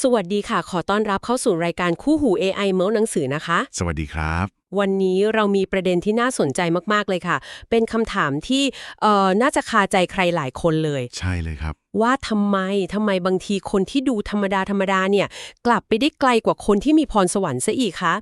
สวัสดีค่ะ ขอต้อนรับเข้าสู่รายการคู่หู AI เมาส์หนังสือนะคะ สวัสดีครับ วันนี้เรามีประเด็นที่น่าสนใจมากๆเลยค่ะ เป็นคำถามที่เอ่อน่าจะคาใจใครหลายคนเลย ใช่เลยครับ ว่าทำไมทำไมบางทีคนที่ดูธรรมดาธรรมดาเนี่ย กลับไปได้ไกลกว่าคนที่มีพรสวรรค์ซะอีกคะ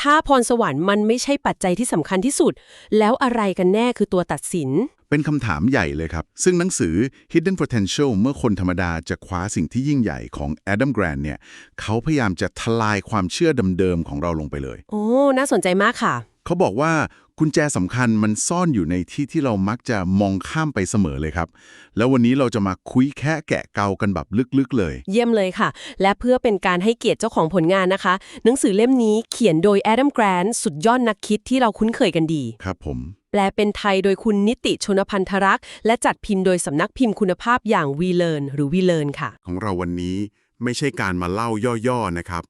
ถ้าพรสวรรค์มันไม่ใช่ปัจจัยที่สำคัญที่สุด แล้วอะไรกันแน่คือตัวตัดสิน เป็นคำถามใหญ่เลยครับ ซึ่งหนังสือ Hidden Potential เมื่อคนธรรมดาจะคว้าสิ่งที่ยิ่งใหญ่ของ Adam Grant เนี่ย เขาพยายามจะทลายความเชื่อเดิมๆของเราลงไปเลย โอ้ น่าสนใจมากค่ะ เขาบอกว่ากุญแจสำคัญมันซ่อนอยู่ในที่ที่เรามักจะมองข้ามไปเสมอเลยครับ แล้ววันนี้เราจะมาคุยแค่แกะเกากันแบบลึกๆเลย เยี่ยมเลยค่ะ และเพื่อเป็นการให้เกียรติเจ้าของผลงานนะคะ หนังสือเล่มนี้เขียนโดยแอดัมแกรนสุดยอดนักคิดที่เราคุ้นเคยกันดี ครับผม แปลเป็นไทยโดยคุณนิติชนพันธรักษ์ และจัดพิมพ์โดยสำนักพิมพ์คุณภาพอย่างวีเล r n หรือวีเล r n ค่ะ ของเราวันนี้ไม่ใช่การมาเล่าย่อๆนะครับ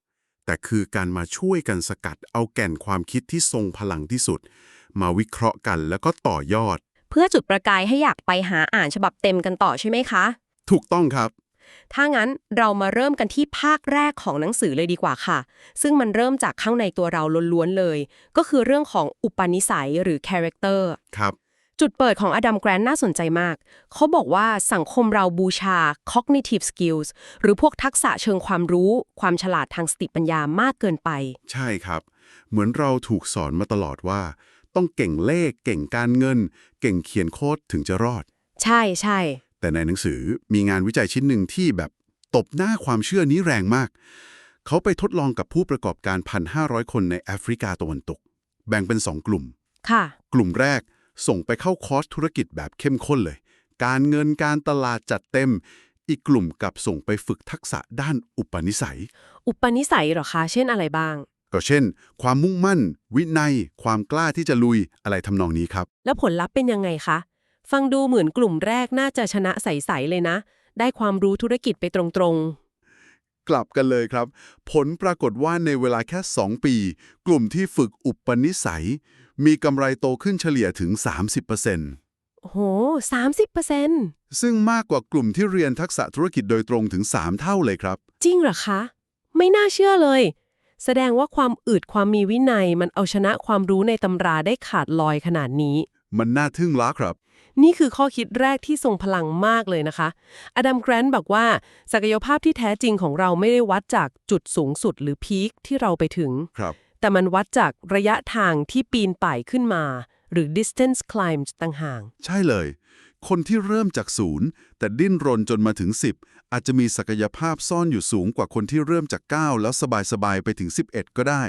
แต่คือการมาช่วยกันสกัดเอาแก่นความคิดที่ทรงพลังที่สุด มาวิเคราะห์กันแล้วก็ต่อยอด เพื่อจุดประกายให้อยากไปหาอ่านฉบับเต็มกันต่อใช่ไหมคะ ถูกต้องครับ ถ้างั้นเรามาเริ่มกันที่ภาคแรกของหนังสือเลยดีกว่าค่ะ ซึ่งมันเริ่มจากข้างในตัวเราล้วนๆเลย ก็คือเรื่องของอุปนิสัยหรือ character ครับจุดเปิดของอดัมแกรนน่าสนใจมาก เขาบอกว่าสังคมเราบูชา cognitive skills หรือพวกทักษะเชิงความรู้ ความฉลาดทางสติปัญญามากเกินไป ใช่ครับ เหมือนเราถูกสอนมาตลอดว่า ต้องเก่งเลข เก่งการเงิน เก่งเขียนโค้ดถึงจะรอด ใช่ใช่ แต่ในหนังสือมีงานวิจัยชิ้นหนึ่งที่แบบตบหน้าความเชื่อนี้แรงมาก เขาไปทดลองกับผู้ประกอบการ 1,500 คนในแอฟริกาตะวันตก แบ่งเป็น 2 กลุ่ม ค่ะ กลุ่มแรกส่งไปเข้าคอร์สธุรกิจแบบเข้มข้นเลย การเงินการตลาดจัดเต็ม อีกกลุ่มกลับส่งไปฝึกทักษะด้านอุปนิสัย อุปนิสัยเหรอคะ เช่นอะไรบ้าง ก็เช่น ความมุ่งมั่น วินัย ความกล้าที่จะลุยอะไรทำนองนี้ครับ แล้วผลลัพธ์เป็นยังไงคะ ฟังดูเหมือนกลุ่มแรกน่าจะชนะใสๆเลยนะ ได้ความรู้ธุรกิจไปตรงกลับกันเลยครับ ผลปรากฏว่าในเวลาแค่ 2 ปี กลุ่มที่ฝึกอุปนิสัย มีกำไรโตขึ้นเฉลี่ยถึง 30%ๆโอ้โหสามสิบเปอร์เซ็นต์ซึ่งมากกว่ากลุ่มที่เรียนทักษะธุรกิจโดยตรงถึง 3 เท่าเลยครับ จริงเหรอคะ ไม่น่าเชื่อเลย แสดงว่าความอึดความมีวินัยมันเอาชนะความรู้ในตำราได้ขาดลอยขนาดนี้ มันน่าทึ่งล้าครับ นี่คือข้อคิดแรกที่ทรงพลังมากเลยนะคะ อดัมแกรนต์บอกว่า ศักยภาพที่แท้จริงของเราไม่ได้วัดจากจุดสูงสุดหรือพีคที่เราไปถึง ครับ แต่มันวัดจากระยะทางที่ปีนป่ายขึ้นมา หรือ distance climbed ต่างหาก ใช่เลย คนที่เริ่มจากศูนย์ แต่ดิ้นรนจนมาถึง 10 อาจจะมีศักยภาพซ่อนอยู่สูงกว่าคนที่เริ่มจาก 9 แล้วสบายๆ ไปถึง 11 ก็ได้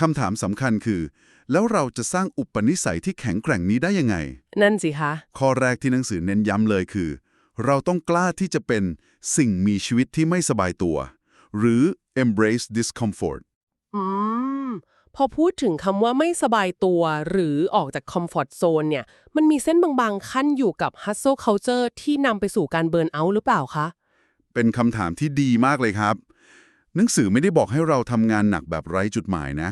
คำถามสำคัญคือ แล้วเราจะสร้างอุปนิสัยที่แข็งแกร่งนี้ได้ยังไง นั่นสิคะ ข้อแรกที่หนังสือเน้นย้ำเลยคือ เราต้องกล้าที่จะเป็นสิ่งมีชีวิตที่ไม่สบายตัว หรือ embrace discomfort อืม พอพูดถึงคำว่าไม่สบายตัว หรือออกจาก comfort zone เนี่ย มันมีเส้นบางๆ ขั้นอยู่กับ hustle culture ที่นำไปสู่การเบิร์นเอาท์หรือเปล่าคะ เป็นคำถามที่ดีมากเลยครับ หนังสือไม่ได้บอกให้เราทำงานหนักแบบไร้จุดหมายนะ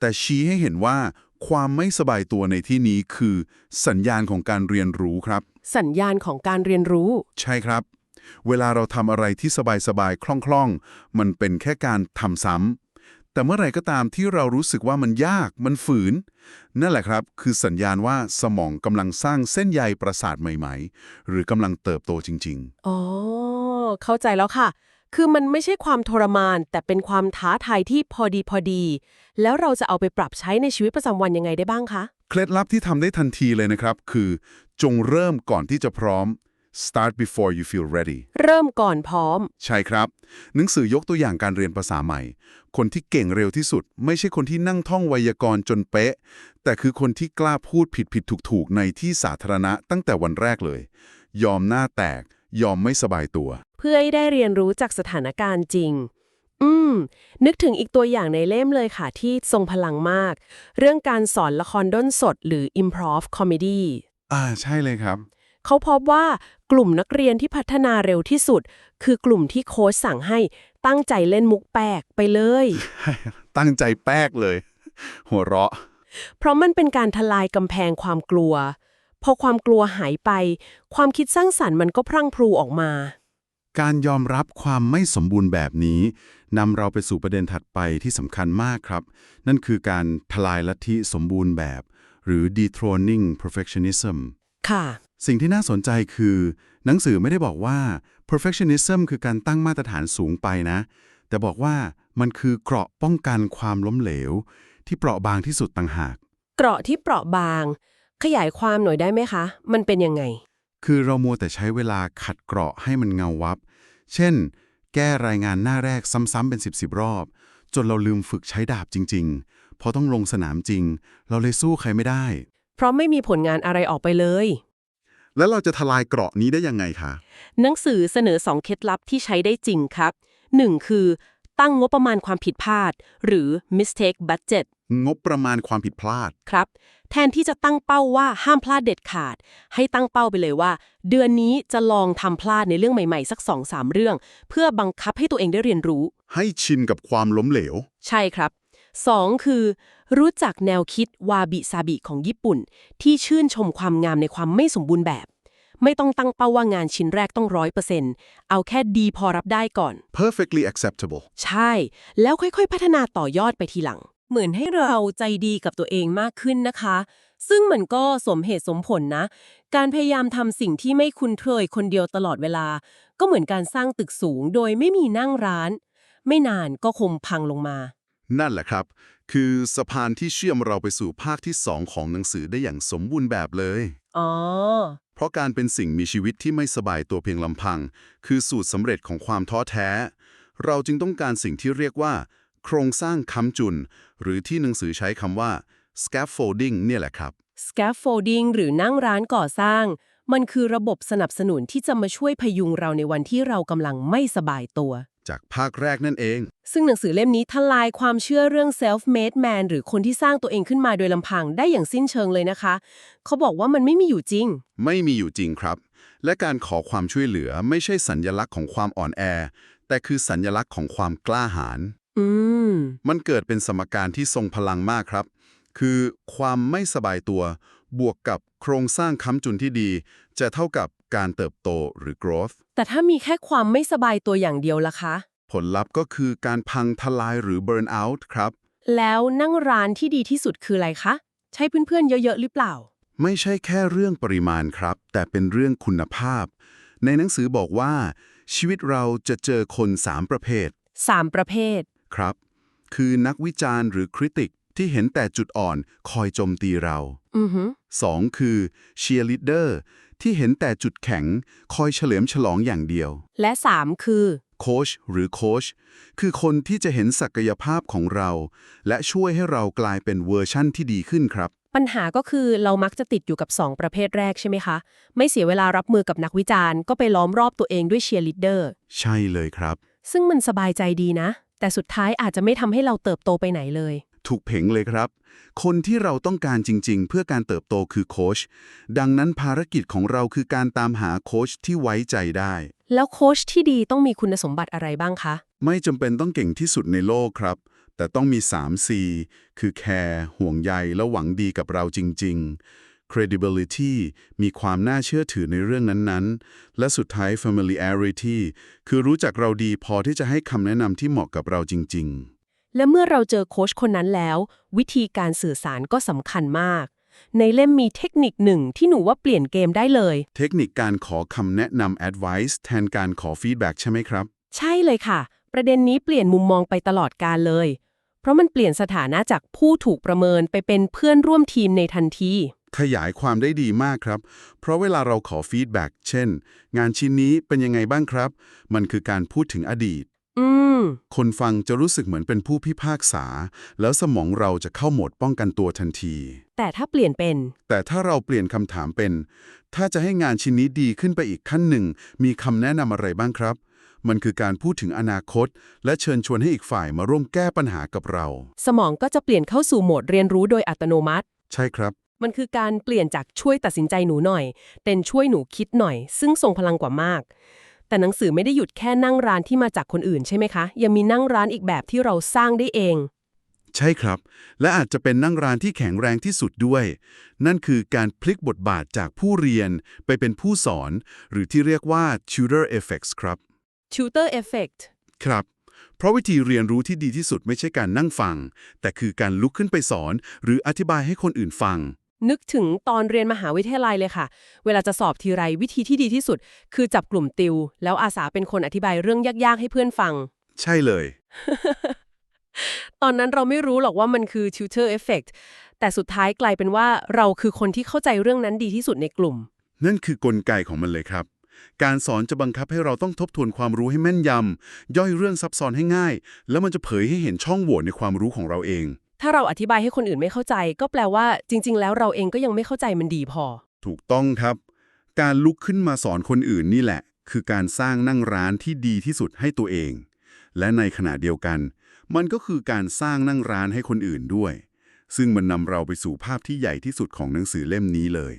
แต่ชี้ให้เห็นว่าความไม่สบายตัวในที่นี้คือ สัญญาณของการเรียนรู้ครับ สัญญาณของการเรียนรู้ ใช่ครับ เวลาเราทำอะไรที่สบายๆคล่องๆ มันเป็นแค่การทำซ้ำแต่เมื่อไหร่ก็ตามที่เรารู้สึกว่ามันยากมันฝืน นั่นแหละครับ คือสัญญาณว่าสมองกำลังสร้างเส้นใยประสาทใหม่ ๆ หรือกำลังเติบโตจริงอ๋อ เข้าใจแล้วค่ะ คือมันไม่ใช่ความทรมาน แต่เป็นความท้าทายที่พอดีพอดี แล้วเราจะเอาไปปรับใช้ในชีวิตประจำวันยังไงได้บ้างคะๆเคล็ดลับที่ทำได้ทันทีเลยนะครับ คือ จงเริ่มก่อนที่จะพร้อม start before you feel ready เริ่มก่อนพร้อม ใช่ครับ หนังสือยกตัวอย่างการเรียนภาษาใหม่ คนที่เก่งเร็วที่สุด ไม่ใช่คนที่นั่งท่องไวยากรณ์จนเป๊ะ แต่คือคนที่กล้าพูดผิดผิดถูกถูกๆในที่สาธารณะตั้งแต่วันแรกเลย ยอมหน้าแตก ยอมไม่สบายตัว เพื่อให้ได้เรียนรู้จากสถานการณ์จริง อืม นึกถึงอีกตัวอย่างในเล่มเลยค่ะที่ทรงพลังมาก เรื่องการสอนละครด้นสดหรือ improv comedy อ่าใช่เลยครับ เขาพบว่ากลุ่มนักเรียนที่พัฒนาเร็วที่สุด คือกลุ่มที่โค้ชสั่งให้ตั้งใจเล่นมุกแปลกไปเลย ตั้งใจแป๊กเลย หัวเราะ เพราะมันเป็นการทลายกำแพงความกลัว พอความกลัวหายไป ความคิดสร้างสรรค์มันก็พรั่งพรูออกมา การยอมรับความไม่สมบูรณ์แบบนี้นำเราไปสู่ประเด็นถัดไปที่สำคัญมากครับ นั่นคือการทลายลัทธิสมบูรณ์แบบ หรือ dethroning perfectionism ค่ะ สิ่งที่น่าสนใจคือ หนังสือไม่ได้บอกว่า perfectionism คือการตั้งมาตรฐานสูงไปนะ แต่บอกว่ามันคือเกราะป้องกันความล้มเหลว ที่เปราะบางที่สุดต่างหาก เกราะที่เปราะบาง ขยายความหน่อยได้ไหมคะ มันเป็นยังไง คือเรามัวแต่ใช้เวลาขัดเกราะให้มันเงาวับ เช่น แก้รายงานหน้าแรกซ้ำๆเป็น 10บสรอบ จนเราลืมฝึกใช้ดาบจริง ๆ พอต้องลงสนามจริง เราเลยสู้ใครไม่ได้ เพราะไม่มีผลงานอะไรออกไปเลย แล้วเราจะทลายเกราะนี้ได้ยังไงคะหนังสือเสนอ 2 เคล็ดลับที่ใช้ได้จริงครับ 1. คือ ตั้งงบประมาณความผิดพลาด หรือ mistake budget งบประมาณความผิดพลาด ครับ แทนที่จะตั้งเป้าว่าห้ามพลาดเด็ดขาด ให้ตั้งเป้าไปเลยว่า เดือนนี้จะลองทำพลาดในเรื่องใหม่ๆ สัก2-3เรื่อง เพื่อบังคับให้ตัวเองได้เรียนรู้ ให้ชินกับความล้มเหลว ใช่ครับ 2. คือ รู้จักแนวคิดวาบิซาบิของญี่ปุ่น ที่ชื่นชมความงามในความไม่สมบูรณ์แบบ ไม่ต้องตั้งเป้าว่างานชิ้นแรกต้องร้อยเปอร์เซ็นต์เอาแค่ดีพอรับได้ก่อน perfectly acceptable ใช่ แล้วค่อยๆ พัฒนาต่อยอดไปทีหลัง เหมือนให้เราใจดีกับตัวเองมากขึ้นนะคะ ซึ่งมันก็สมเหตุสมผลนะ การพยายามทำสิ่งที่ไม่คุ้นเคยคนเดียวตลอดเวลา ก็เหมือนการสร้างตึกสูงโดยไม่มีนั่งร้าน ไม่นานก็คงพังลงมา นั่นแหละครับ คือสะพานที่เชื่อมเราไปสู่ภาคที่2ของหนังสือได้อย่างสมบูรณ์แบบเลย อ๋อ เพราะการเป็นสิ่งมีชีวิตที่ไม่สบายตัวเพียงลำพัง คือสูตรสำเร็จของความท้อแท้ เราจึงต้องการสิ่งที่เรียกว่า โครงสร้างค้ำจุน หรือที่หนังสือใช้คำว่า scaffolding เนี่ยแหละครับ scaffolding หรือนั่งร้านก่อสร้าง มันคือระบบสนับสนุนที่จะมาช่วยพยุงเราในวันที่เรากำลังไม่สบายตัว จากภาคแรกนั่นเอง ซึ่งหนังสือเล่มนี้ทลายความเชื่อเรื่อง self-made man หรือคนที่สร้างตัวเองขึ้นมาโดยลำพังได้อย่างสิ้นเชิงเลยนะคะ เขาบอกว่ามันไม่มีอยู่จริง ไม่มีอยู่จริงครับ และการขอความช่วยเหลือไม่ใช่สัญญลักษณ์ของความอ่อนแอ แต่คือสัญญลักษณ์ของความกล้าหาญ อืม มันเกิดเป็นสมการที่ทรงพลังมากครับ คือความไม่สบายตัว บวกกับโครงสร้างค้ำจุนที่ดี จะเท่ากับการเติบโตหรือ growth แต่ถ้ามีแค่ความไม่สบายตัวอย่างเดียวล่ะคะ ผลลัพธ์ก็คือการพังทลายหรือ burn out ครับ แล้วนั่งร้านที่ดีที่สุดคืออะไรคะ ใช้เพื่อนๆเยอะๆหรือเปล่า ไม่ใช่แค่เรื่องปริมาณครับ แต่เป็นเรื่องคุณภาพ ในหนังสือบอกว่า ชีวิตเราจะเจอคน 3 ประเภท 3 ประเภท ครับ คือนักวิจารณ์หรือคริติกที่เห็นแต่จุดอ่อนคอยโจมตีเราอือฮึ 2. คือเชียร์ลีดเดอร์ที่เห็นแต่จุดแข็งคอยเฉลิมฉลองอย่างเดียว และ3คือโค้ชหรือโค้ชคือคนที่จะเห็นศักยภาพของเรา และช่วยให้เรากลายเป็นเวอร์ชั่นที่ดีขึ้นครับ ปัญหาก็คือเรามักจะติดอยู่กับ 2 ประเภทแรกใช่ไหมคะ ไม่เสียเวลารับมือกับนักวิจารณ์ก็ไปล้อมรอบตัวเองด้วยเชียร์ลีดเดอร์ใช่เลยครับ ซึ่งมันสบายใจดีนะ แต่สุดท้ายอาจจะไม่ทำให้เราเติบโตไปไหนเลย ถูกเพ่งเลยครับ คนที่เราต้องการจริง ๆ เพื่อการเติบโตคือโค้ชดังนั้นภารกิจของเราคือการตามหาโค้ชที่ไว้ใจได้ แล้วโค้ชที่ดีต้องมีคุณสมบัติอะไรบ้างคะ ไม่จำเป็นต้องเก่งที่สุดในโลกครับ แต่ต้องมี 3C คือแคร์ห่วงใยและหวังดีกับเราจริง ๆ credibility มีความน่าเชื่อถือในเรื่องนั้นๆ และสุดท้าย familiarity คือรู้จักเราดีพอที่จะให้คำแนะนำที่เหมาะกับเราจริงและเมื่อเราเจอโค้ชคนนั้นแล้ว วิธีการสื่อสารก็สำคัญมาก ในเล่มมีเทคนิคหนึ่งที่หนูว่าเปลี่ยนเกมได้เลยๆเทคนิคการขอคำแนะนำ advice แทนการขอ feedback ใช่ไหมครับ ใช่เลยค่ะ ประเด็นนี้เปลี่ยนมุมมองไปตลอดการเลย เพราะมันเปลี่ยนสถานะจากผู้ถูกประเมินไปเป็นเพื่อนร่วมทีมในทันที ขยายความได้ดีมากครับ เพราะเวลาเราขอฟีดแบ็กเช่น งานชิ้นนี้เป็นยังไงบ้างครับ มันคือการพูดถึงอดีตอืมคนฟังจะรู้สึกเหมือนเป็นผู้พิพากษา แล้วสมองเราจะเข้าโหมดป้องกันตัวทันที แต่ถ้าเปลี่ยนเป็น แต่ถ้าเราเปลี่ยนคำถามเป็น ถ้าจะให้งานชิ้นนี้ดีขึ้นไปอีกขั้นหนึ่ง มีคำแนะนำอะไรบ้างครับ มันคือการพูดถึงอนาคต และเชิญชวนให้อีกฝ่ายมาร่วมแก้ปัญหากับเรา สมองก็จะเปลี่ยนเข้าสู่โหมดเรียนรู้โดยอัตโนมัติ ใช่ครับ มันคือการเปลี่ยนจากช่วยตัดสินใจหนูหน่อย เป็นช่วยหนูคิดหน่อย ซึ่งทรงพลังกว่ามาก แต่หนังสือไม่ได้หยุดแค่นั่งร้านที่มาจากคนอื่นใช่ไหมคะ ยังมีนั่งร้านอีกแบบที่เราสร้างได้เอง ใช่ครับ และอาจจะเป็นนั่งร้านที่แข็งแรงที่สุดด้วย นั่นคือการพลิกบทบาทจากผู้เรียนไปเป็นผู้สอน หรือที่เรียกว่า tutor effects ครับ tutor effect ครับเพราะวิธีเรียนรู้ที่ดีที่สุดไม่ใช่การนั่งฟัง แต่คือการลุกขึ้นไปสอน หรืออธิบายให้คนอื่นฟัง นึกถึงตอนเรียนมหาวิทยาลัยเลยค่ะ เวลาจะสอบทีไรวิธีที่ดีที่สุด คือจับกลุ่มติว แล้วอาสาเป็นคนอธิบายเรื่องยากๆให้เพื่อนฟัง ใช่เลย ตอนนั้นเราไม่รู้หรอกว่ามันคือ tutor effect แต่สุดท้ายกลายเป็นว่าเราคือคนที่เข้าใจเรื่องนั้นดีที่สุดในกลุ่ม นั่นคือกลไกของมันเลยครับ การสอนจะบังคับให้เราต้องทบทวนความรู้ให้แม่นยำย่อยเรื่องซับซ้อนให้ง่าย แล้วมันจะเผยให้เห็นช่องโหว่ในความรู้ของเราเอง ถ้าเราอธิบายให้คนอื่นไม่เข้าใจ ก็แปลว่าจริง ๆ แล้วเราเองก็ยังไม่เข้าใจมันดีพอ ถูกต้องครับ การลุกขึ้นมาสอนคนอื่นนี่แหละ คือการสร้างนั่งร้านที่ดีที่สุดให้ตัวเอง และในขณะเดียวกัน มันก็คือการสร้างนั่งร้านให้คนอื่นด้วย ซึ่งมันนำเราไปสู่ภาพที่ใหญ่ที่สุดของหนังสือเล่มนี้เลย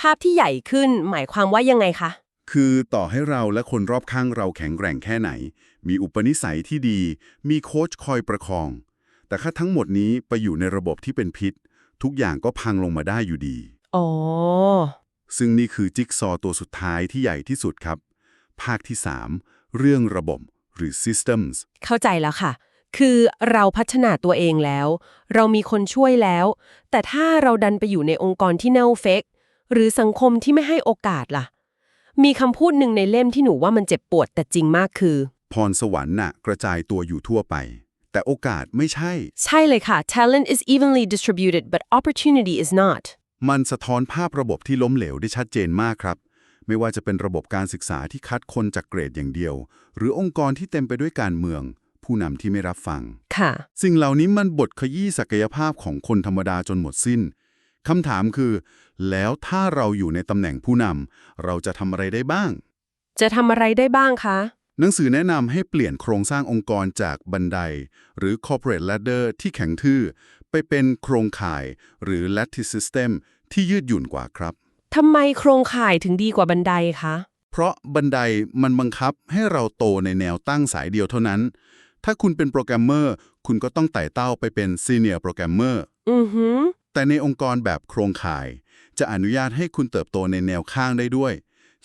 ภาพที่ใหญ่ขึ้นหมายความว่ายังไงคะคือต่อให้เราและคนรอบข้างเราแข็งแกร่งแค่ไหน มีอุปนิสัยที่ดี มีโค้ชคอยประคอง แต่ถ้าทั้งหมดนี้ไปอยู่ในระบบที่เป็นพิษ ทุกอย่างก็พังลงมาได้อยู่ดี อ๋อ ซึ่งนี่คือจิ๊กซอว์ตัวสุดท้ายที่ใหญ่ที่สุดครับ ภาคที่ 3 เรื่องระบบหรือ systems เข้าใจแล้วค่ะ คือเราพัฒนาตัวเองแล้ว เรามีคนช่วยแล้ว แต่ถ้าเราดันไปอยู่ในองค์กรที่เน่าเฟกหรือสังคมที่ไม่ให้โอกาสล่ะ มีคำพูดหนึ่งในเล่มที่หนูว่ามันเจ็บปวดแต่จริงมากคือ พรสวรรค์น่ะกระจายตัวอยู่ทั่วไป แต่โอกาสไม่ใช่ ใช่เลยค่ะ talent is evenly distributed but opportunity is not มันสะท้อนภาพระบบที่ล้มเหลวได้ชัดเจนมากครับ ไม่ว่าจะเป็นระบบการศึกษาที่คัดคนจากเกรดอย่างเดียว หรือองค์กรที่เต็มไปด้วยการเมือง ผู้นำที่ไม่รับฟัง ค่ะ สิ่งเหล่านี้มันบดขยี้ศักยภาพของคนธรรมดาจนหมดสิ้นคำถามคือ แล้วถ้าเราอยู่ในตำแหน่งผู้นำเราจะทำอะไรได้บ้าง จะทำอะไรได้บ้างคะ หนังสือแนะนำให้เปลี่ยนโครงสร้างองค์กรจากบันได หรือ corporate ladder ที่แข็งทื่อ ไปเป็นโครงข่าย หรือ lattice system ที่ยืดหยุ่นกว่าครับทำไมโครงข่ายถึงดีกว่าบันไดคะ เพราะบันไดมันบังคับให้เราโตในแนวตั้งสายเดียวเท่านั้น ถ้าคุณเป็นโปรแกรมเมอร์ คุณก็ต้องไต่เต้าไปเป็นซีเนียร์โปรแกรมเมอร์อือหือแต่ในองค์กรแบบโครงข่าย จะอนุญาตให้คุณเติบโตในแนวข้างได้ด้วย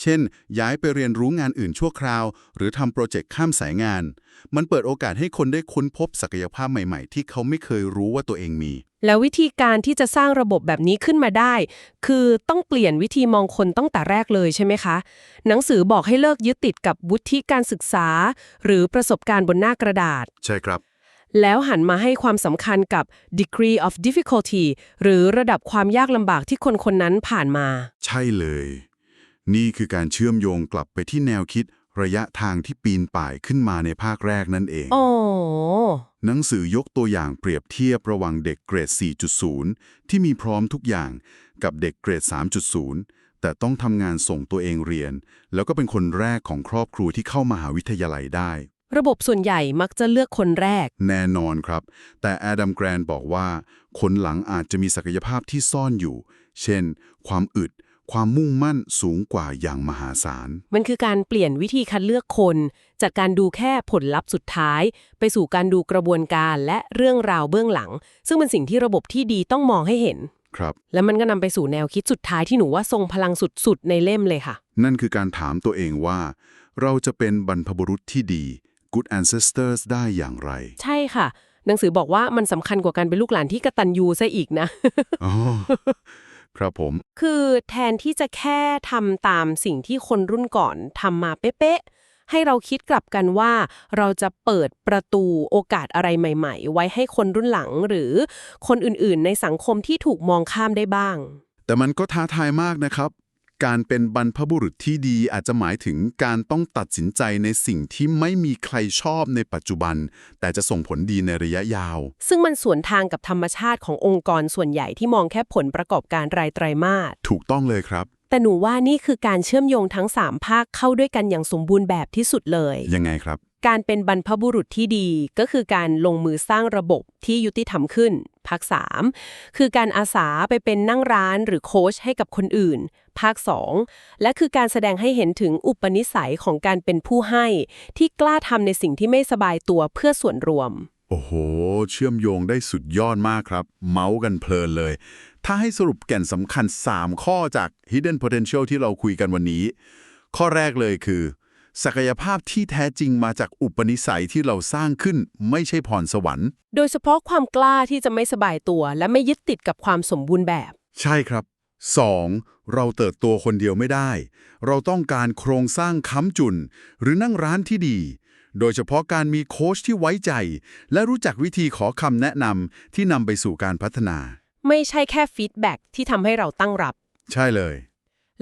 เช่น ย้ายไปเรียนรู้งานอื่นชั่วคราว หรือทำโปรเจกต์ข้ามสายงาน มันเปิดโอกาสให้คนได้ค้นพบศักยภาพใหม่ๆ ที่เขาไม่เคยรู้ว่าตัวเองมี แล้ววิธีการที่จะสร้างระบบแบบนี้ขึ้นมาได้ คือต้องเปลี่ยนวิธีมองคนตั้งแต่แรกเลยใช่ไหมคะ หนังสือบอกให้เลิกยึดติดกับวุฒิการศึกษา หรือประสบการณ์บนหน้ากระดาษ ใช่ครับแล้วหันมาให้ความสำคัญกับ degree of difficulty หรือระดับความยากลำบากที่คนคนนั้นผ่านมา ใช่เลย นี่คือการเชื่อมโยงกลับไปที่แนวคิดระยะทางที่ปีนป่ายขึ้นมาในภาคแรกนั่นเองอ๋อหนังสือยกตัวอย่างเปรียบเทียบระหว่างเด็กเกรด 4.0 ที่มีพร้อมทุกอย่างกับเด็กเกรด 3.0 แต่ต้องทำงานส่งตัวเองเรียน แล้วก็เป็นคนแรกของครอบครัวที่เข้ามหาวิทยาลัยได้ ระบบส่วนใหญ่มักจะเลือกคนแรก แน่นอนครับ แต่แอดัมแกรนบอกว่า คนหลังอาจจะมีศักยภาพที่ซ่อนอยู่ เช่น ความอึด ความมุ่งมั่นสูงกว่าอย่างมหาศาล มันคือการเปลี่ยนวิธีคัดเลือกคน จากการดูแค่ผลลัพธ์สุดท้าย ไปสู่การดูกระบวนการและเรื่องราวเบื้องหลัง ซึ่งเป็นสิ่งที่ระบบที่ดีต้องมองให้เห็น ครับ และมันก็นำไปสู่แนวคิดสุดท้ายที่หนูว่าทรงพลังสุดๆ ในเล่มเลยค่ะ นั่นคือการถามตัวเองว่า เราจะเป็นบรรพบุรุษที่ดี good ancestors ได้อย่างไร ใช่ค่ะ หนังสือบอกว่ามันสำคัญกว่าการเป็นลูกหลานที่กระตันยูซะอีกนะ อ๋อ ครับผม คือแทนที่จะแค่ทำตามสิ่งที่คนรุ่นก่อนทำมาเป๊ะๆ ให้เราคิดกลับกันว่า เราจะเปิดประตูโอกาสอะไรใหม่ ๆ ไว้ให้คนรุ่นหลังหรือคนอื่นๆ ในสังคมที่ถูกมองข้ามได้บ้าง แต่มันก็ท้าทายมากนะครับ การเป็นบรรพบุรุษที่ดีอาจจะหมายถึงการต้องตัดสินใจในสิ่งที่ไม่มีใครชอบในปัจจุบัน แต่จะส่งผลดีในระยะยาว ซึ่งมันสวนทางกับธรรมชาติขององค์กรส่วนใหญ่ที่มองแค่ผลประกอบการรายไตรมาสถูกต้องเลยครับ แต่หนูว่านี่คือการเชื่อมโยงทั้ง 3 ภาคเข้าด้วยกันอย่างสมบูรณ์แบบที่สุดเลย ยังไงครับ การเป็นบรรพบุรุษที่ดีก็คือการลงมือสร้างระบบที่ยุติธรรมขึ้นภาค 3 คือการอาสาไปเป็นนั่งร้านหรือโค้ชให้กับคนอื่น ภาค 2 และคือการแสดงให้เห็นถึงอุปนิสัยของการเป็นผู้ให้ ที่กล้าทำในสิ่งที่ไม่สบายตัวเพื่อส่วนรวม โอ้โห เชื่อมโยงได้สุดยอดมากครับ เมาส์กันเพลินเลย ถ้าให้สรุปแก่นสำคัญ 3 ข้อจาก Hidden Potential ที่เราคุยกันวันนี้ ข้อแรกเลยคือ ศักยภาพที่แท้จริงมาจากอุปนิสัยที่เราสร้างขึ้นไม่ใช่พรสวรรค์ โดยเฉพาะความกล้าที่จะไม่สบายตัว และไม่ยึดติดกับความสมบูรณ์แบบ ใช่ครับ 2. เราเติบโตคนเดียวไม่ได้ เราต้องการโครงสร้างค้ำจุน หรือนั่งร้านที่ดี โดยเฉพาะการมีโค้ชที่ไว้ใจ และรู้จักวิธีขอคำแนะนำที่นำไปสู่การพัฒนา ไม่ใช่แค่ฟีดแบ็กที่ทำให้เราตั้งรับ ใช่เลย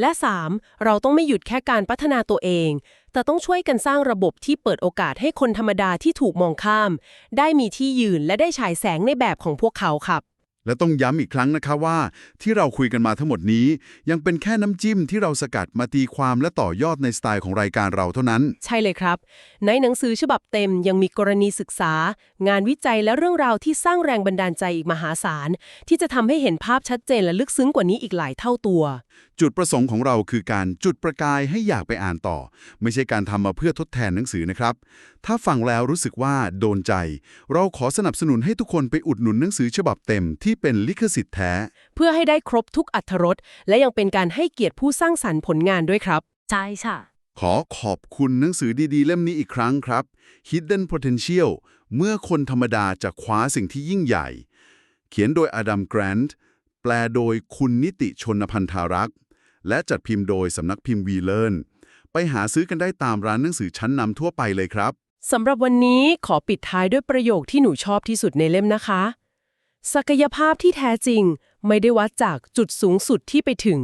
และ 3. เราต้องไม่หยุดแค่การพัฒนาตัวเอง แต่ต้องช่วยกันสร้างระบบที่เปิดโอกาสให้คนธรรมดาที่ถูกมองข้าม ได้มีที่ยืนและได้ฉายแสงในแบบของพวกเขาครับ และต้องย้ำอีกครั้งนะคะว่า ที่เราคุยกันมาทั้งหมดนี้ ยังเป็นแค่น้ำจิ้มที่เราสกัดมาตีความและต่อยอดในสไตล์ของรายการเราเท่านั้น ใช่เลยครับ ในหนังสือฉบับเต็มยังมีกรณีศึกษา งานวิจัยและเรื่องราวที่สร้างแรงบันดาลใจอีกมหาศาลที่จะทำให้เห็นภาพชัดเจนและลึกซึ้งกว่านี้อีกหลายเท่าตัว จุดประสงค์ของเราคือการจุดประกายให้อยากไปอ่านต่อ ไม่ใช่การทำมาเพื่อทดแทนหนังสือนะครับ ถ้าฟังแล้วรู้สึกว่าโดนใจ เราขอสนับสนุนให้ทุกคนไปอุดหนุนหนังสือฉบับเต็มที่เป็นลิขสิทธิ์แท้ เพื่อให้ได้ครบทุกอัธรสและยังเป็นการให้เกียรติผู้สร้างสรรค์ผลงานด้วยครับใช่ค่ะ ขอขอบคุณหนังสือดีๆ เล่มนี้อีกครั้งครับ Hidden Potential เมื่อคนธรรมดาจะคว้าสิ่งที่ยิ่งใหญ่ เขียนโดยอดัมแกรนต์แปลโดยคุณนิติชนพันธารักษ์ และจัดพิมพ์โดยสำนักพิมพ์วีเลอร์นไปหาซื้อกันได้ตามร้านหนังสือชั้นนำทั่วไปเลยครับสำหรับวันนี้ขอปิดท้ายด้วยประโยคที่หนูชอบที่สุดในเล่มนะคะ ศักยภาพที่แท้จริงไม่ได้วัดจากจุดสูงสุดที่ไปถึง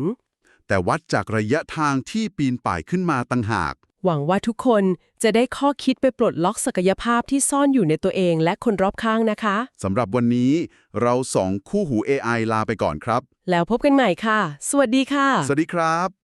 แต่วัดจากระยะทางที่ปีนป่ายขึ้นมาต่างหาก หวังว่าทุกคนจะได้ข้อคิดไปปลดล็อกศักยภาพที่ซ่อนอยู่ในตัวเองและคนรอบข้างนะคะสำหรับวันนี้เราสองคู่หู AI ลาไปก่อนครับ แล้วพบกันใหม่ค่ะ สวัสดีค่ะ สวัสดีครับ